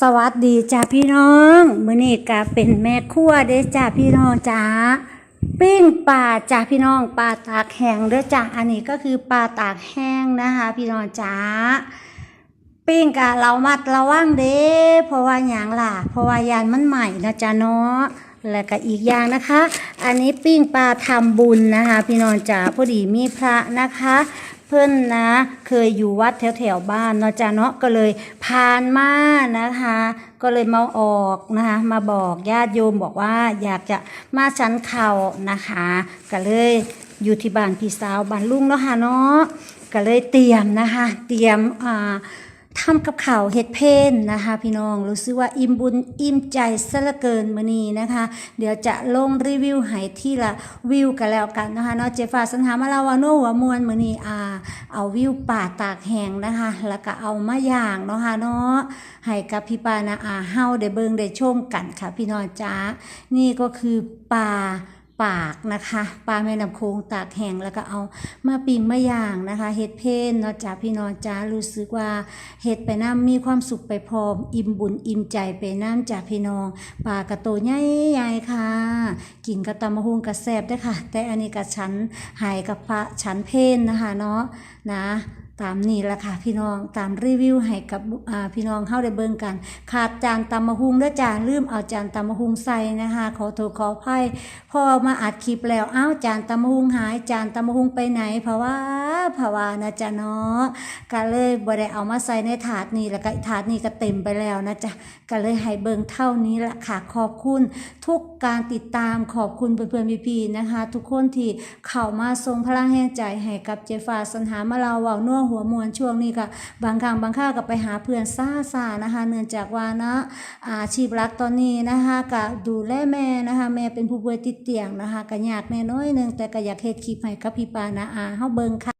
สวัสดีจ้าพี่น้องมื้อนี้ก็เป็นแม่ครัวเด้อจ้าพี่น้องจ้าปิ้งปลาจ้าพี่น้องปลาตากแห้งเด้อจ้าอันนี้ก็คือปลาตากแห้งนะคะ พี่น้องจ้าปิ้งกะเรามัดระวังเด้เพราะว่าหยังล่ะ เพราะว่ายานมันใหม่นะจ้าเนาะและก็อีกอย่างนะคะ อันนี้ปิ้งปลาทำบุญนะคะ พี่น้องจ๋าพอดีมีพระนะคะ พื่อนนะ เคยอยู่วัดแถวแถวๆบ้านเนาะจ้าเนาะก็เลยผ่านมานะคะ ก็เลยมาออกนะคะมาบอกญาติโยมบอกว่าอยากจะมาชั้นเข่านะคะ ก็เลยอยู่ที่บ้านพี่สาวบ้านลุงเนาะค่ะเนาะก็เลยเตรียมนะคะ เตรียมอ่า ทำกับข่าวเฮ็ดเพนนะคะ พี่น้องรู้สึกว่าอิ่มบุญอิ่มใจซะเหลือเกินมื้อนี้นะคะ เดี๋ยวจะลงรีวิวให้ที่ละวิวกันแล้วกันนะคะเนาะเจฟ้าสัญหามาลาวาโนหัวมวลมื้อนี้อ่าเอาวิวป่าตากแห้งนะคะ แล้วก็เอามาย่างเนาะค่ะเนาะให้กับพี่ปานาอาเฮาได้เบิ่งได้ชมกันค่ะ พี่น้องจ้านี่ก็คือป่า ปากนะคะปลาแม่น้ำโขงตากแห้งแล้วก็เอามาปิ้งมาย่างนะคะเฮ็ดเพนเนาะจ้าพี่น้องจ้ารู้สึกว่าเฮ็ดไปน้ำมีความสุขไปพร้อม อิ่มบุญอิ่มใจไปน้ำจากพี่น้องปลากระโตใหญ่ๆค่ะ กินกระตำมะฮุงกระแซบได้ค่ะ แต่อันนี้กระชั้นหายกับพระชั้นเพนนะคะเนาะนะ ตามนี้ละค่ะพี่น้องตามรีวิวให้กับพี่น้องเข้าได้เบิ่งกัน ขาดจานตำมะฮุงเด้อจ้าลืมเอาจานตำมะฮุงใส่นะคะขอโทษขออภัยพอมาอัดคลิปแล้วอ้าวจานตำมะฮุงหายจานตำมะฮุงไปไหนเพราะว่าเพราวานะจ๊ะเนาะก็เลยบ่ได้เอามาใส่ในถาดนี้แล้วก็ถาดนี้ก็เต็มไปแล้วนะจ๊ะก็เลยให้เบิ่งเท่านี้ละค่ะขอบคุณ ทุกการติดตามขอบคุณเพื่อนๆพี่ๆนะคะ ทุกคนที่เข้ามาส่งพลังแห่งใจให้กับเจฟ้าสัญหามาเราเว้านัวหัวมวนช่วงนี้ก็บางครั้งบางค่าวก็ไปหาเพื่อนซ่านะคะ เนื่องจากว่านะอาชีพรักตอนนี้นะคะก็ดูแลแม่นะคะแม่เป็นผู้ป่วยติดเตียงนะคะก็ยากแน่น้อยนึงแต่ก็อยากเฮ็ดคลิปให้กับพี่ปานะอาเฮาเบิ่งค่ะ